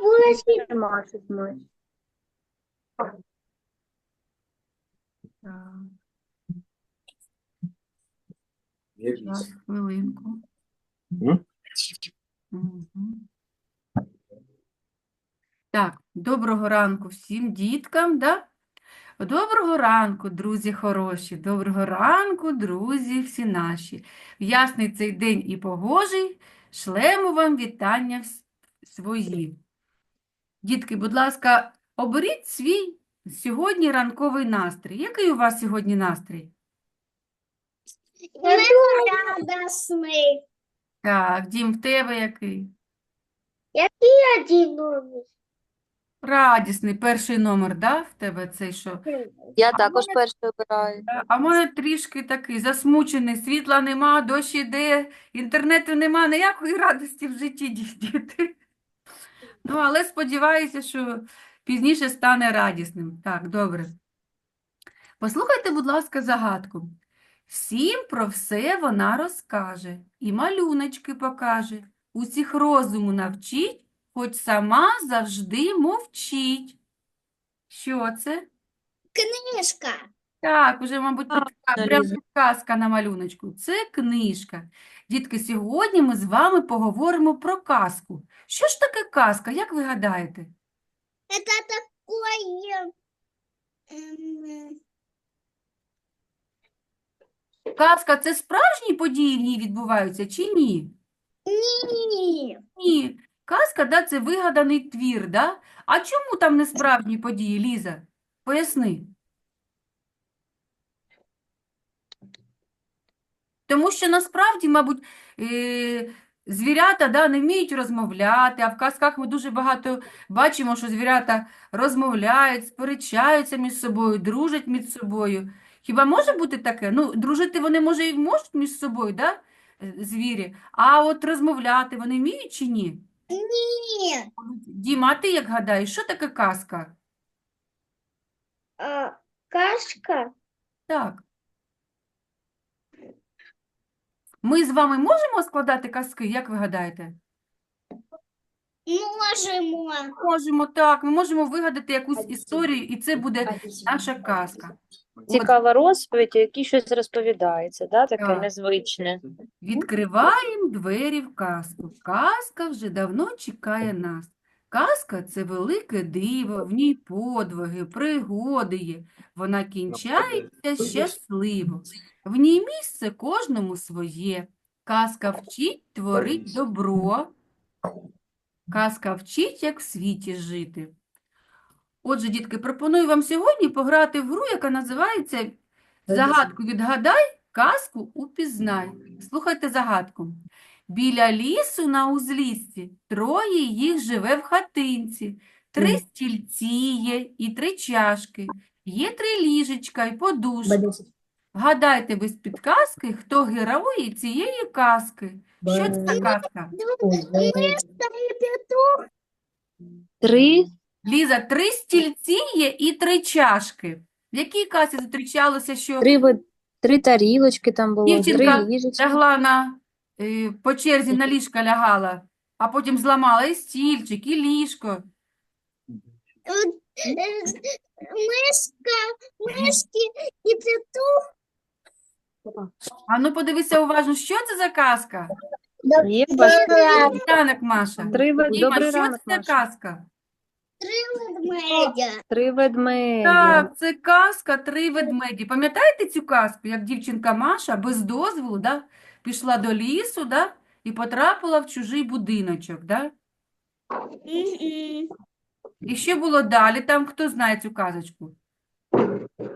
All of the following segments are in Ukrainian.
Була ще Маша. Так, зараз, хвилинку. М? Мгм. Так, доброго ранку всім діткам, да? Доброго ранку, друзі хороші, доброго ранку, друзі всі наші. В ясний цей день і погожий шлемо вам вітання вс- свої. Дітки, будь ласка, оберіть свій сьогодні ранковий настрій. Який у вас сьогодні настрій? радосний. Так, Дім, в тебе який? Який один номер? Радісний, перший номер, да? В тебе цей що? Я А також мене- першою обираю. А в мене трішки такий засмучений, світла нема, дощ іде, інтернету нема, ніякої радості в житті, діти. Ну, але сподіваюся, що пізніше стане радісним. Так, добре. Послухайте, будь ласка, загадку. Всім про все вона розкаже, і малюночки покаже. Усіх розуму навчить, хоч сама завжди мовчить. Що це? Книжка. Так, уже, мабуть, прям підказка на малюночку. Це книжка. Дітки, сьогодні ми з вами поговоримо про казку. Що ж таке казка, як ви гадаєте? Это такое... Казка – це справжні події в ній відбуваються чи ні? Ні. Ні. Казка, да, це вигаданий твір, да? А чому там не справжні події, Ліза? Поясни. Тому що насправді, мабуть, е, звірята да, не вміють розмовляти, а в казках ми дуже багато бачимо, що звірята розмовляють, сперечаються між собою, дружать між собою. Хіба може бути таке? Ну, дружити вони, може, і можуть між собою, да, е, звірі, а от розмовляти вони вміють чи ні? Ні. Діма, а ти як гадаєш, що таке казка? А, кашка. Так. Ми з вами можемо складати казки, як ви гадаєте? Можемо. Можемо, так. Ми можемо вигадати якусь історію, і це буде наша казка. Цікава розповідь, у якій щось розповідається, да? таке Так. незвичне. відкриваємо двері в казку. Казка вже давно чекає нас. Казка – це велике диво, в ній подвиги, пригоди є. Вона кінчається щасливо. В ній місце кожному своє. Казка вчить творить добро. Казка вчить, як в світі жити. Отже, дітки, пропоную вам сьогодні пограти в гру, яка називається Загадку відгадай, казку упізнай. Слухайте загадку. Біля лісу на узліссі троє їх живе в хатинці. Три стільці є і три чашки. Є три ліжечка і подушка. Гадайте без підказки, хто герої цієї казки. Що це за казка? Мишка і петух. Три Ліза, три стільці є і три чашки. В якій казці зустрічалося, що Три, три тарілочки там було, Дівчинка три ліжечки. лягла на, е, по черзі на ліжка лягала, а потім зламала і стільчик, і ліжко. От, е, Мишка, мишки і петух. А ну подивися уважно, що це за казка? Добрий ранок, Маша. Три вед- Діма, Добрий що ранок, це за Маша. казка? Ведмедя. Три ведмедя. Так, це казка «Три ведмеді». Пам'ятаєте цю казку, як дівчинка Маша без дозволу да, пішла до лісу да, і потрапила в чужий будиночок? Да? І що було далі? Там хто знає цю казочку?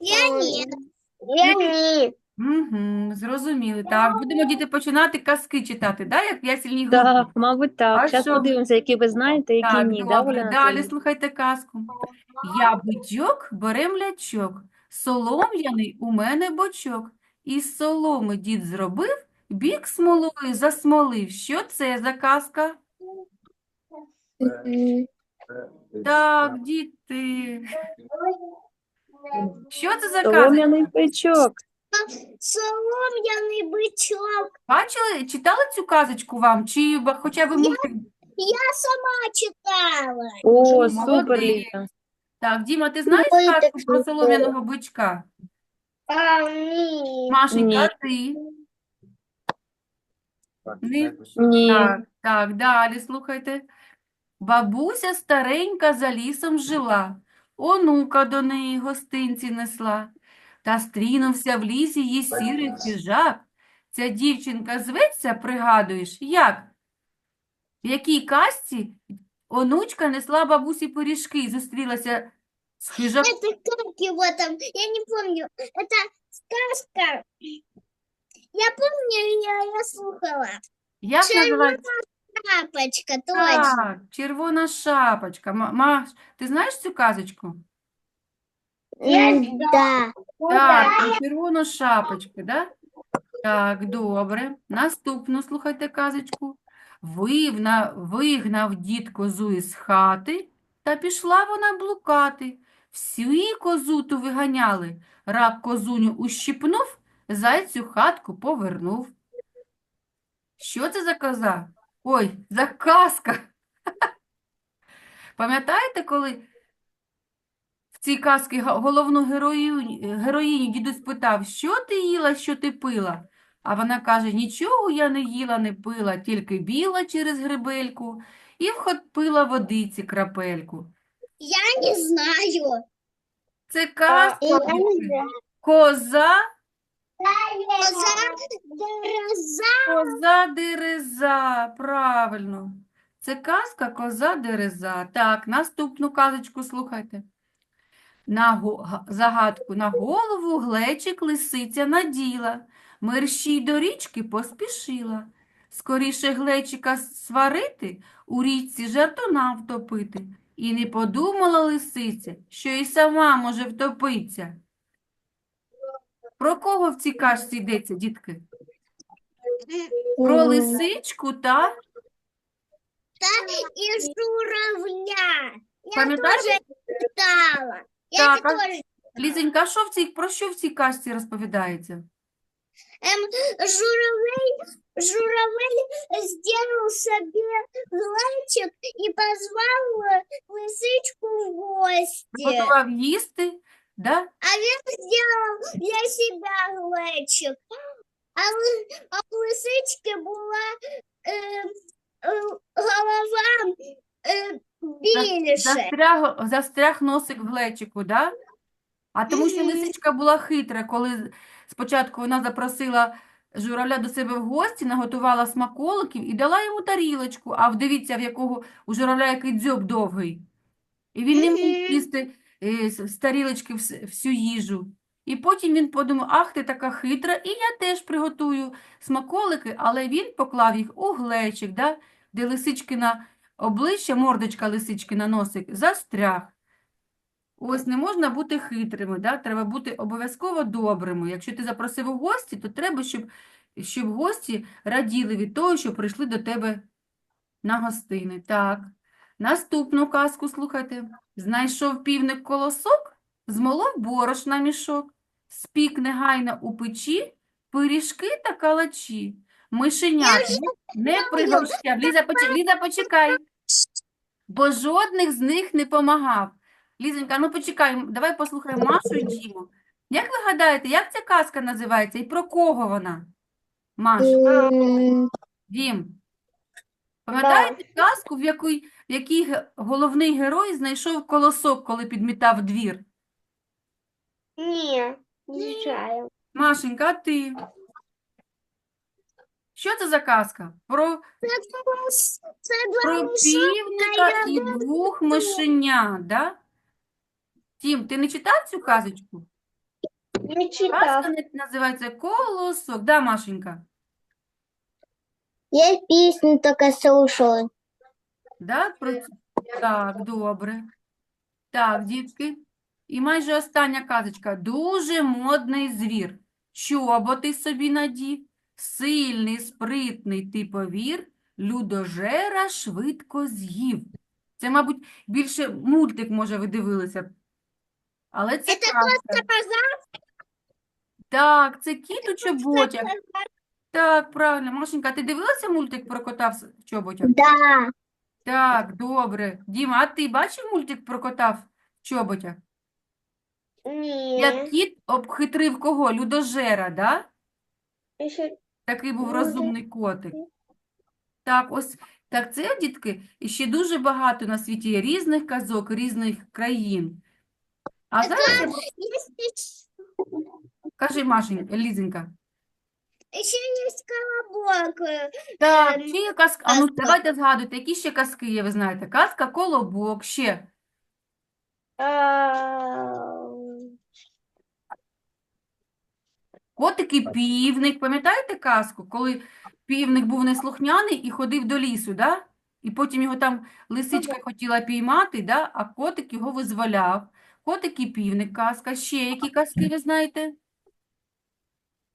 Я ні. Я ні. Угу, зрозуміли. Так, будемо діти починати казки читати, да, як ясельній групі. Так, мабуть, так. А Зараз що? подивимося, які ви знаєте, які Так, ні. Да, добре. Оля Далі Анатоліївна? слухайте казку. Я бичок, бере млячок, солом'яний у мене бочок. Із соломи дід зробив, бік смолою засмолив. Що це за казка? Так, діти. Що це за казка? Солом'яний печок. Солом'яний бичок. Бачили, читали цю казочку вам? Чи ба- хоча б мультик Я сама читала. О, супер, молодець. Ліза. Так, Діма, ти знаєш Ой, так казку про солом'яного бичка? А, ні. Машенька, Ні. ти? Ні. Ні. Так, так, далі слухайте. Бабуся старенька за лісом жила, онука до неї гостинці несла. Та стрінувся в лісі їй сірий хижак. Ця дівчинка зветься, пригадуєш, як? В якій казці онучка несла бабусі пиріжки і зустрілася з хижаком. Это как его там? Я не помню. Это сказка. Я помню, я, я слухала. Як Червона називається? Шапочка, точно. Так, червона шапочка. Ма- Маш, ти знаєш цю казочку? Да. Так, про червону шапочку, да? Так, добре. Наступну слухайте казочку. Вивна, вигнав дід козу із хати, та пішла вона блукати. Всю козу ту виганяли. Рак козуню ущипнув, зайцю хатку повернув. Що це за коза? Ой, за казка. Пам'ятаєте, коли в цій казці головну герою, героїню дідусь питав, що ти їла, що ти пила? А вона каже, нічого я не їла, не пила, тільки біла через грибельку і вхопила водиці крапельку. Я не знаю. Це казка, коза, Коза, дереза. коза дереза, правильно. Це казка коза дереза. Так, наступну казочку слухайте. На го- загадку на голову глечик лисиця наділа, мерщій до річки поспішила. Скоріше глечика сварити, у річці жартуна втопити. І не подумала лисиця, що і сама може втопитися. Про кого в цій казці йдеться, дітки? Про лисичку та И журавля. Я Пам'ятаєш? тоже читала. Я Так, это а- тоже. Лізенька, а що в цій, про що в цій казці розповідається? Эм, журавель, журавель сделал себе глечик и позвал э, лисичку в гости. Готував їсти, да? А він сделал для себя глечик. А, ли- а у лисички була е, е, голова е, більше. Застряг, застряг носик в глечику, да? А тому що лисичка була хитра, коли спочатку вона запросила журавля до себе в гості, наготувала смаколиків і дала йому тарілочку, а вдивіться, в якого у журавля який дзьоб довгий. І він не міг їсти е, з з тарілочки вс- всю їжу. І потім він подумав, ах, ти така хитра, і я теж приготую смаколики, але він поклав їх у глечик, да, де лисичкина обличчя, мордочка лисичкина носик, застряг. Ось не можна бути хитрими, да? Треба бути обов'язково добрими. Якщо ти запросив у гості, то треба, щоб, щоб гості раділи від того, що прийшли до тебе на гостини. Так, наступну казку слухайте. Знайшов півник колосок, змолов борош на мішок, спік негайно у печі, пиріжки та калачі. Мишенят не, пригощав. Ліза, почекай, Ліза, почекай. Бо жодних з них не помагав. Лізонька, ну почекай, давай послухаємо Машу і Діму. Як ви гадаєте, як ця казка називається і про кого вона? Маш, Дім, пам'ятаєте казку, в якій, в якій головний герой знайшов колосок, коли підмітав двір? Ні, не знаю. Машенька, а ти? Що це за казка? Про, про півника і двох мишенят, да? Дім, ти не читав цю казочку? Не Казка називається «Колосок». Да, Машенька? Я пісню тільки слушала. Да? Про... Так, добре. Так, дітки. І майже остання казочка. Дуже модний звір. Чоботи собі надів, сильний, спритний, ти повір, людожера швидко з'їв. Це, мабуть, більше мультик, може, ви дивилися. Але це казка. Так, це кіт у чоботях. Так, правильно. Машенька, ти дивилася мультик про кота в с- в чоботях? Да. Так, добре. Діма, а ти бачив мультик про кота в чоботях? Як кіт обхитрив кого? Людожера, да? Такий був розумний котик. Так, ось, так це, дітки, і ще дуже багато на світі є різних казок, різних країн. А зараз я... про- Кажи, Машенька, Лізенька. ще є колобок. Так, Ем, ще є казка. А ну, давайте згадуйте, які ще казки є, ви знаєте? Казка «Колобок», ще. Котик і півник. Пам'ятаєте казку, коли півник був неслухняний і ходив до лісу, да? І потім його там лисичка хотіла піймати, да? А котик його визволяв. Котик і півник казка. Ще які казки ви знаєте?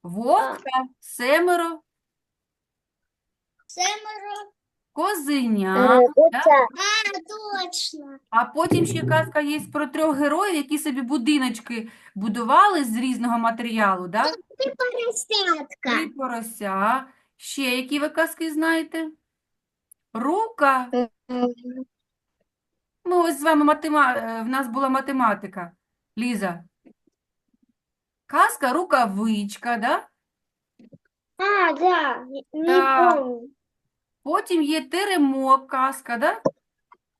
Вовк та семеро Семеро. Козеня. да? А, точно. А потім ще казка є про трьох героїв, які собі будиночки будували з різного матеріалу, да? Ти поросятка. Три порося. Ще які ви казки знаєте? Рука. Ми ось з вами матема... е, в нас була математика. Ліза. Казка рукавичка, да? А, да. Не Так. помню. Потім є теремок, казка, да?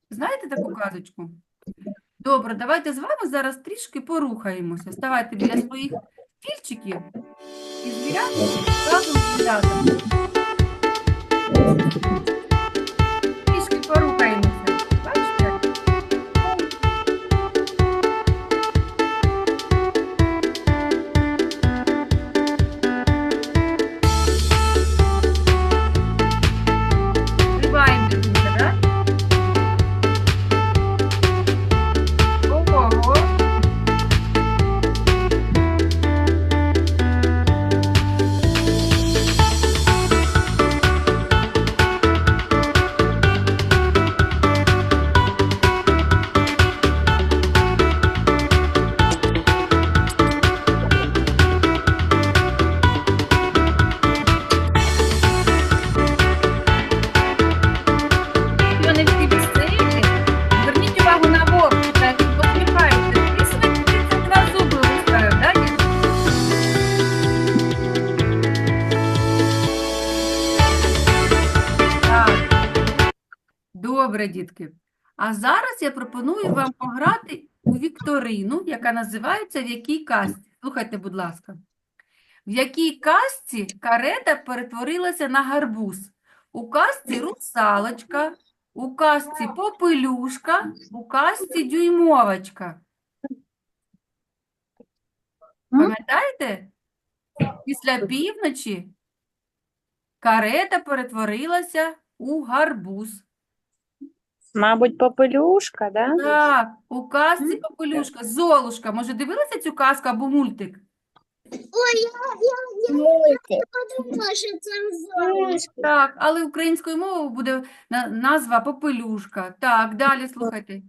Знаєте таку казочку? Добре, давайте з вами зараз трішки порухаємося. Ставайте біля своїх стільчиків і звіряти разом з звірятами. Добре, дітки. А зараз я пропоную вам пограти у вікторину, яка називається «В якій казці?». Слухайте, будь ласка. В якій казці карета перетворилася на гарбуз? У казці русалочка, у казці попелюшка, у казці дюймовочка. Пам'ятаєте? Після півночі карета перетворилася у гарбуз. Мабуть, попелюшка, да? Так, у казці попелюшка. Золушка. Може, дивилися цю казку або мультик? Ой, я, я, я, я подумала, що це золушка. Так, але українською мовою буде на- назва попелюшка. Так, далі слухайте.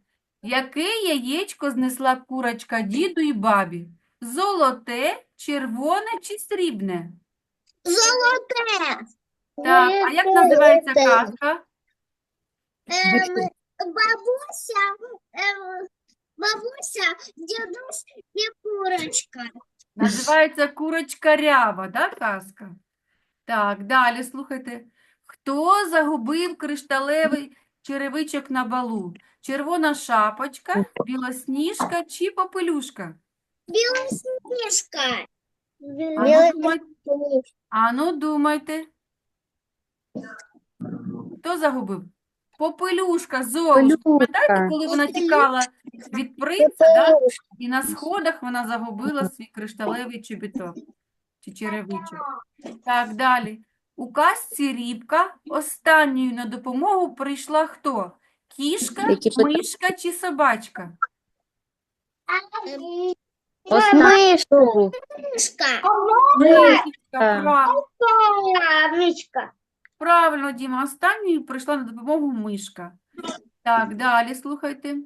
Яке яєчко знесла курочка діду і бабі? Золоте, червоне чи срібне? Золоте. Так, а як називається казка? Ем, бабуся, ем, бабуся, дідусь і курочка. Називається курочка рява, да, казка? Так, далі слухайте. Хто загубив кришталевий черевичок на балу? Червона шапочка, білосніжка чи попелюшка? Білосніжка. Ану, думайте. Ану, думайте. Хто загубив? Попелюшка, Золушка. Пам'ятаєте, коли вона тікала від принца, да? і на сходах вона загубила свій кришталевий чобіток чи черевичок. Так, далі. У казці Рібка останньою на допомогу прийшла хто? Кішка, Які питання? мишка чи собачка? Мишка. Мишка, правильно. Мишка. Правильно, Діма, останньою прийшла на допомогу мишка. Так, далі слухайте.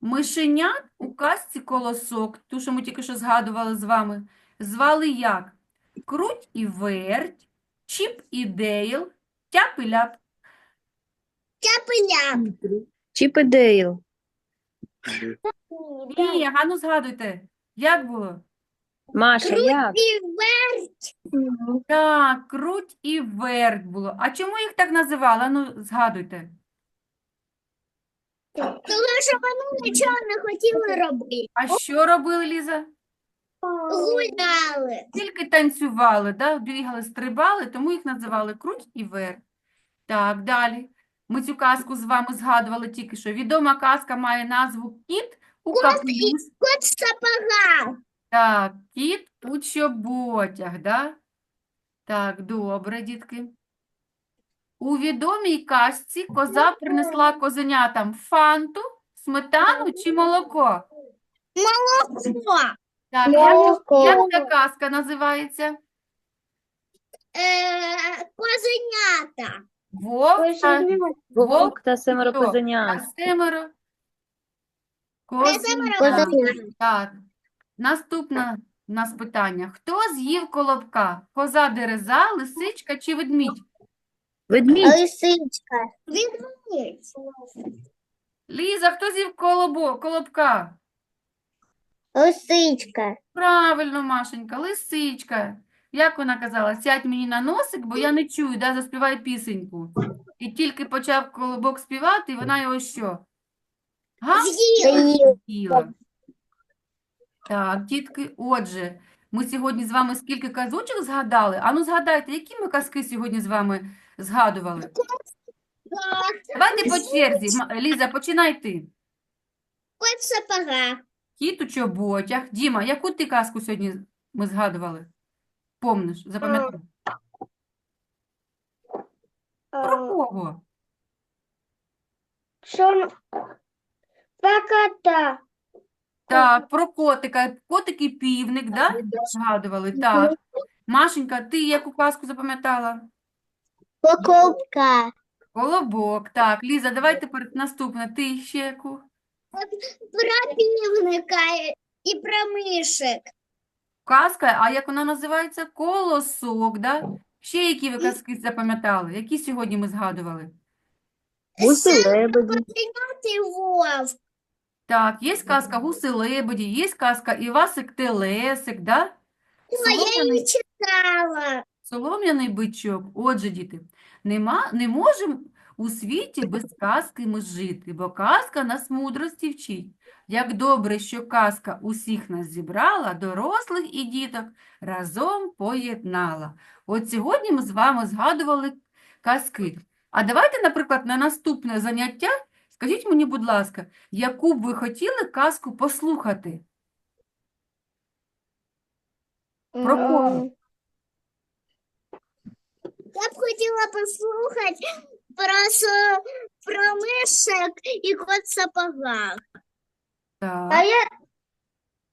Мишенят у казці колосок, ту, що ми тільки що згадували з вами, звали як? Круть і верть, Чіп і Дейл, Тяп і Ляп. Цяпиляк. Чіп і Дейл. Ні, а ну згадуйте, як було? Маша, як? Так, круть і верть було. А чому їх так називали? Ну, згадуйте. Тому що вони нічого не хотіли робити. А що робили, Ліза? Гуляли. Тільки танцювали, да? Бігали, стрибали, тому їх називали круть і верть. Так, далі. Ми цю казку з вами згадували тільки що. Відома казка має назву Кіт у капелюсі. Кот в сапогах. Так, кіт у чоботях, да? Так, добре, дітки. У відомій казці коза принесла козенятам фанту, сметану чи молоко? Молоко. Так, як, як ця казка називається? Е, козенята. Вовк та, Вовк та семеро Хто? козенят. та семеро семеро козенят. козенят. Так, наступне у нас питання. Хто з'їв колобка? Коза дереза, лисичка чи ведмідь? Ведмідь. Лисичка. Відмінь. Ліза, хто з'їв колобо, колобка? Лисичка. Правильно, Машенька, лисичка. Як вона казала, сядь мені на носик, бо я не чую, да, заспівай пісеньку. І тільки почав колобок співати, і вона його що? Га? З'їла. Так, дітки, отже, ми сьогодні з вами скільки казочок згадали? Ану, згадайте, які ми казки сьогодні з вами згадували? Давайте по черзі. Ліза, починай ти. Кот в сапогах. Кіт у чоботях. Діма, яку ти казку сьогодні ми згадували? Помниш, запам'ятав? Про кого? Про кота. Так, про котика. Котик і півник, да? Згадували. Так. Машенька, ти яку казку запам'ятала? Покупка. Колобок. Так, Ліза, давай тепер наступне. Ти ще яку? Про півника і про мишек. Казка, а як вона називається? Колосок, да? Ще які ви казки запам'ятали? Які сьогодні ми згадували? Гуси лебеді. Вовк. Так, є казка Гуси-лебеді, є казка Івасик-телесик, да? О, я Солом'яний, читала. солом'яний бичок. Отже, діти, нема, не можемо у світі без казки ми жити, бо казка нас мудрості вчить. Як добре, що казка усіх нас зібрала, дорослих і діток разом поєднала. От сьогодні ми з вами згадували казки. А давайте, наприклад, на наступне заняття скажіть мені, будь ласка, яку б ви хотіли казку послухати? Про кого? Я б хотіла послухати про, про мишек і кот в сапогах. Так. я,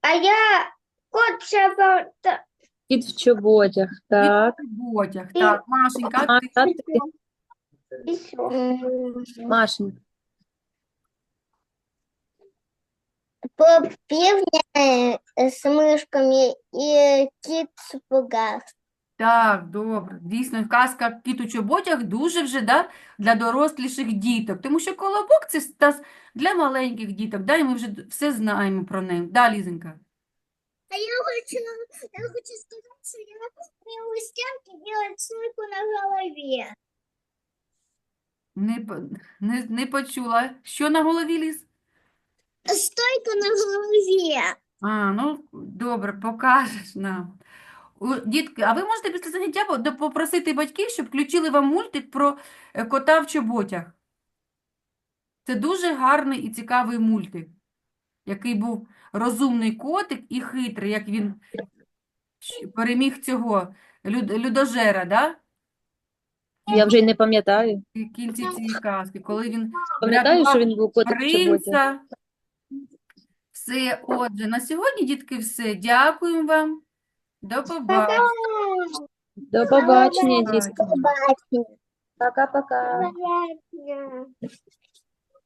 а я кот в сапогах. Кіт в чоботях. Так. Ботяг. Так, Машенька, а А, ти? а ти, Машенька. По півня з мишками і кіт сапогах. Так, добре. Дійсно, казка «Кіт у чоботях» дуже вже да, для доросліших діток. Тому що колобок – це для маленьких діток. Да, і ми вже все знаємо про неї. Да, Лізенька? А я хочу, я хочу сказать, что я умею у стенки делать на голове. Не, по- не, не почула. Що на голові, Ліз? Стойку на голове. А, ну, добре, покажеш нам. У- Дітки, а ви можете після заняття по- до- попросити батьків, щоб включили вам мультик про е, кота в чоботях. Це дуже гарний і цікавий мультик, який був розумний котик і хитрий, як він щ- переміг цього люд- людожера, да? Я вже й не пам'ятаю. В кінці цієї казки, коли він Пам'ятаю, що він був котик в чоботях. принца. Все, отже, на сьогодні, дітки, все. Дякуємо вам. До побачення. До побачення, Побачення. дітки. Пока-пока.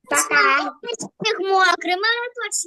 Пока. Мокрый, мама точно.